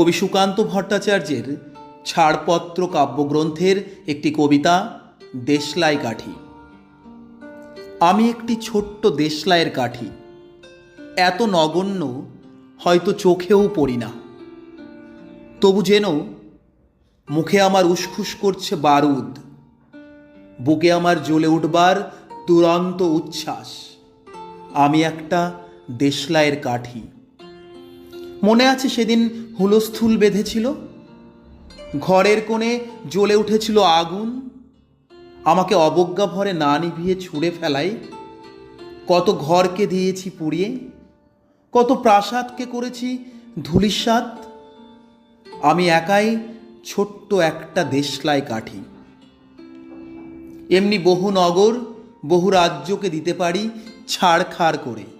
কবি সুকান্ত ভট্টাচার্যের ছাড়পত্র কাব্যগ্রন্থের একটি কবিতা, দেশলাই কাঠি। আমি একটি ছোট্ট দেশলাইয়ের কাঠি। এত নগণ্য হয়তো চোখেও পড়ি না। তবু যেন মুখে আমার উসখুস করছে বারুদ। বুকে আমার জ্বলে উঠবার দুরন্ত উচ্ছ্বাস। আমি একটা দেশলাইয়ের কাঠি। মনে আছে সেদিন হুলস্থুল বেঁধেছিল? ঘরের কোণে জ্বলে উঠেছিল আগুন। আমাকে অবজ্ঞা ভরে না নিভিয়ে ছুঁড়ে ফেলাই। কত ঘরকে দিয়েছি পুড়িয়ে। কত প্রাসাদকে করেছি ধুলিসাত আমি একাই ছোট্ট একটা দেশলাই কাঠি। এমনি বহু নগর, বহু রাজ্যকে দিতে পারি ছাড়খাড় করে।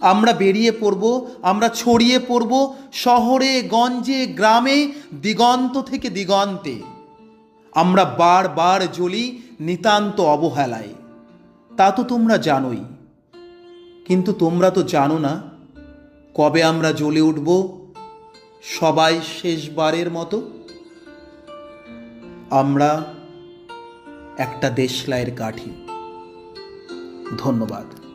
আমরা বেরিয়ে পড়ব, আমরা ছড়িয়ে পড়ব শহরে, গঞ্জে, গ্রামে, দিগন্ত থেকে দিগন্তে। আমরা বারবার জ্বলি নিতান্ত অবহেলায়। তা তো তোমরা জানোই। কিন্তু তোমরা তো জানো না কবে আমরা জ্বলে উঠব সবাই শেষবারের মতো। আমরা একটা দেশলাইয়ের কাঠি। ধন্যবাদ।